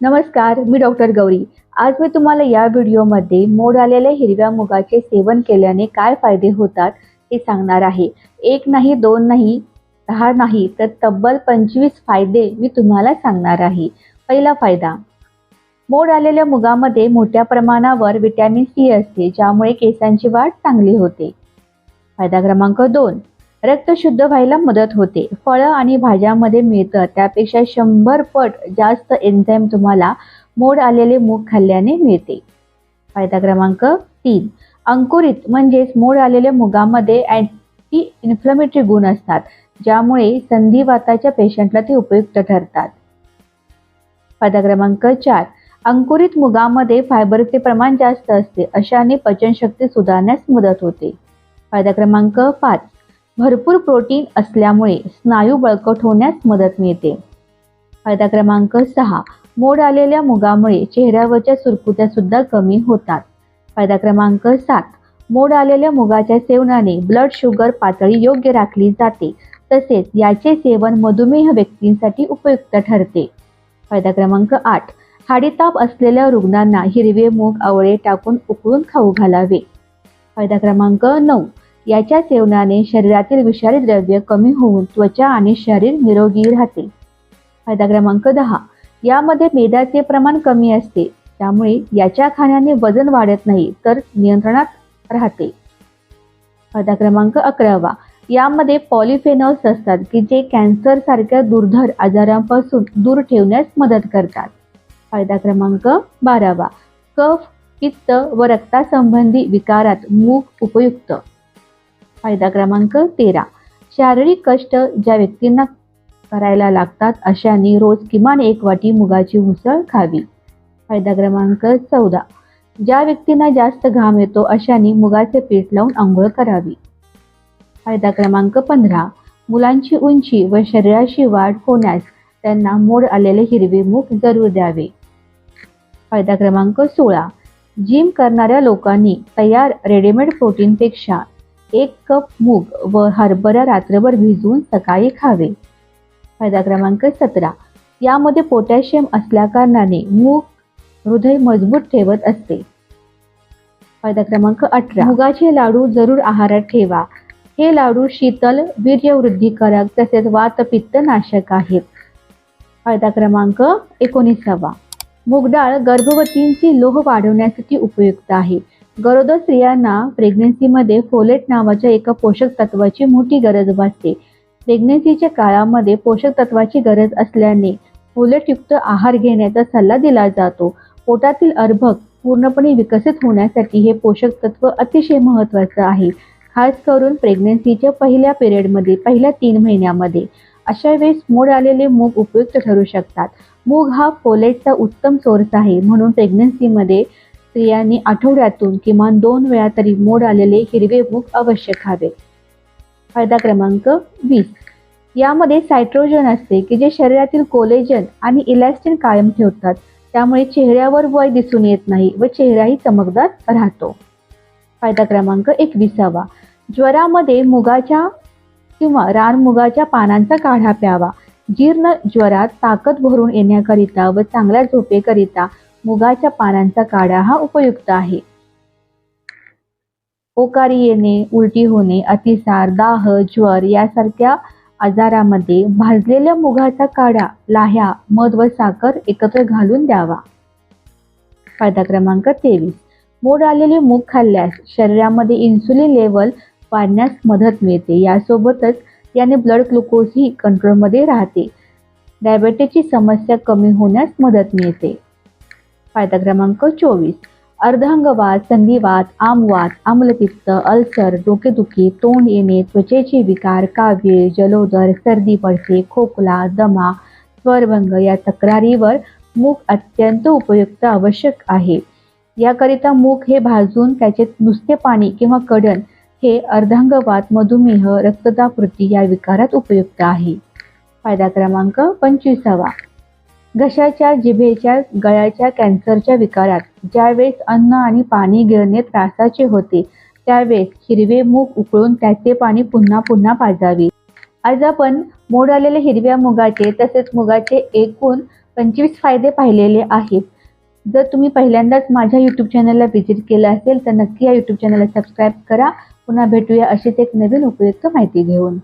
नमस्कार मी डॉक्टर गौरी. आज मी तुम्हाला या व्हिडिओमध्ये मोड आलेल्या हिरव्या मुगाचे सेवन केल्याने काय फायदे होतात हे सांगणार आहे. एक नाही दोन नाही दहा नाही तर तब्बल पंचवीस फायदे मी तुम्हाला सांगणार आहे. पहिला फायदा मोड आलेल्या मुगामध्ये मोठ्या प्रमाणावर विटॅमिन सी असते ज्यामुळे केसांची वाढ चांगली होते. फायदा क्रमांक दोन रक्त शुद्ध व्हायला मदत होते. फळं आणि भाज्यामध्ये मिळतं. त्यापेक्षा शंभर पट जास्त एन्झाईम तुम्हाला मोड आलेले मूग खाल्ल्याने मिळते. फायदा क्रमांक तीन. अंकुरित म्हणजेच मोड आलेल्या मुगामध्ये अँटी इन्फ्लमेटरी गुण असतात ज्यामुळे संधिवाताच्या पेशंटला ते उपयुक्त ठरतात. फायदा क्रमांक चार. अंकुरित मुगामध्ये फायबरचे प्रमाण जास्त असते अशाने पचनशक्ती सुधारण्यास मदत होते. फायदा क्रमांक पाच. भरपूर प्रोटीन असल्यामुळे स्नायू बळकट होण्यास मदत मिळते. फायदा क्रमांक सहा मोड आलेल्या मुगामुळे चेहऱ्यावरच्या सुरकुत्या सुद्धा कमी होतात. फायदा क्रमांक सात मोड आलेल्या मुगाच्या सेवनाने ब्लड शुगर पातळी योग्य राखली जाते तसेच याचे सेवन मधुमेह व्यक्तींसाठी उपयुक्त ठरते. फायदा क्रमांक आठ हाडीताप असलेल्या रुग्णांना हिरवे मूग आवळे टाकून उकळून खाऊ घालावे. फायदा क्रमांक नऊ याच्या सेवनाने शरीरातील विषारी द्रव्य कमी होऊन त्वचा आणि शरीर निरोगी राहते. फायदा क्रमांक दहा. यामध्ये मेदाचे प्रमाण कमी असते. त्यामुळे याच्या खाण्याने वजन वाढत नाही तर नियंत्रणात राहते. फायदा क्रमांक अकरावा. यामध्ये पॉलिफेनॉल्स असतात की जे कॅन्सर सारख्या दुर्धर आजारांपासून दूर ठेवण्यास मदत करतात. फायदा क्रमांक बारावा. कफ पित्त व रक्तासंबंधी विकारात मूग उपयुक्त. फायदा क्रमांक तेरा. शारीरिक कष्ट ज्या व्यक्तींना करायला लागतात अशांनी रोज किमान एक वाटी मुगाची उसळ खावी. फायदा क्रमांक चौदा. ज्या व्यक्तींना जास्त घाम येतो अशांनी मुगाचे पीठ लावून आंघोळ करावी. फायदा क्रमांक पंधरा. मुलांची उंची व शरीराची वाढ होण्यास त्यांना मोड आलेले हिरवे मूग जरूर द्यावे. फायदा क्रमांक सोळा. जिम करणाऱ्या लोकांनी तयार रेडीमेड प्रोटीनपेक्षा एक कप मूग व हरभरा रात्रभर भिजवून सकाळी खावे. फायदा क्रमांक सतरा. यामध्ये पोटॅशियम असल्याकारणाने मूग हृदय मजबूत ठेवत असते. फायदा क्रमांक अठरा. मुगाचे लाडू जरूर आहारात ठेवा. हे लाडू शीतल वीर्यवृद्धीकारक तसेच वातपित्त नाशक आहेत. फायदा क्रमांक एकोणीसावा. मूगडाळ गर्भवतींची लोह वाढवण्यासाठी उपयुक्त आहे. गरोदर स्त्रियांना प्रेग्नेन्सीमध्ये फोलेट नावाच्या एका पोषक तत्वाची मोठी गरज भासते. प्रेग्नेन्सीच्या काळामध्ये पोषक तत्वाची गरज असल्याने फोलेटयुक्त आहार घेण्याचा सल्ला दिला जातो. पोटातील अर्भक पूर्णपणे विकसित होण्यासाठी हे पोषक तत्व अतिशय महत्त्वाचं आहे. खास करून प्रेग्नेन्सीच्या पहिल्या पिरियडमध्ये पहिल्या तीन महिन्यामध्ये. अशा वेळेस मोड आलेले मूग उपयुक्त ठरू शकतात. मूग हा फोलेटचा उत्तम सोर्स आहे. म्हणून प्रेग्नेन्सीमध्ये स्त्रियांनी आठवड्यातून किमान दोन वेळा तरी मोड आलेले हिरवे मूग अवश्य खावे. फायदा क्रमांक वीस. यामध्ये सायट्रोजन असते की जे शरीरातील कोलेजन आणि इलॅस्टिन कायम ठेवतात. त्यामुळे चेहऱ्यावर वय दिसून येत नाही व चेहराही चमकदार राहतो. फायदा क्रमांक एकविसावा. ज्वरामध्ये मुगाच्या किंवा रानमुगाच्या पानांचा काढा प्यावा. जीर्ण ज्वरात ताकद भरून येण्याकरिता व चांगल्या झोपेकरिता मुगाच्या पानांचा काढा हा उपयुक्त आहे. ओकारी येणे उलटी होणे अतिसार दाह ज्वर यासारख्या आजारामध्ये भाजलेल्या मुगाचा काढा लाह्या मध व साखर एकत्र घालून द्यावा. फायदा क्रमांक तेवीस. मोड आलेले मूग खाल्ल्यास शरीरामध्ये इन्सुलिन लेवल वाढण्यास मदत मिळते. यासोबतच याने ब्लड ग्लुकोजही कंट्रोलमध्ये राहते. डायबेटीसची समस्या कमी होण्यास मदत मिळते. फायदा क्रमांक चोवीस. अर्धांगवात संधिवात आमवात आम्लपित्त अल्सर डोकेदुखी तोंड येणे त्वचेचे विकार कावीळ जलोदर सर्दी पडसे खोकला दमा स्वरभंग या तक्रारीवर मूग अत्यंत उपयुक्त आवश्यक आहे. याकरिता मूग हे भाजून त्याचे नुसते पाणी किंवा कडण हे अर्धांगवात मधुमेह रक्तदाकृती या विकारात उपयुक्त आहे. फायदा क्रमांक पंचवीसावा. घशाच्या जिभेच्या गळ्याच्या कॅन्सरच्या विकारात. ज्यावेळेस अन्न आणि पाणी गिळणे त्रासाचे होते त्यावेळेस हिरवे मूग उकळून त्याचे पाणी पुन्हा पुन्हा पाजावे. आज आपण मोड आलेल्या हिरव्या मुगाचे तसेच मुगाचे एकूण पंचवीस फायदे पाहिलेले आहेत. जर तुम्ही पहिल्यांदाच माझ्या यूट्यूब चॅनलला व्हिजिट केलं असेल तर नक्की या यूट्यूब चॅनलला सबस्क्राईब करा. पुन्हा भेटूया अशीच एक नवीन उपयुक्त माहिती घेऊन.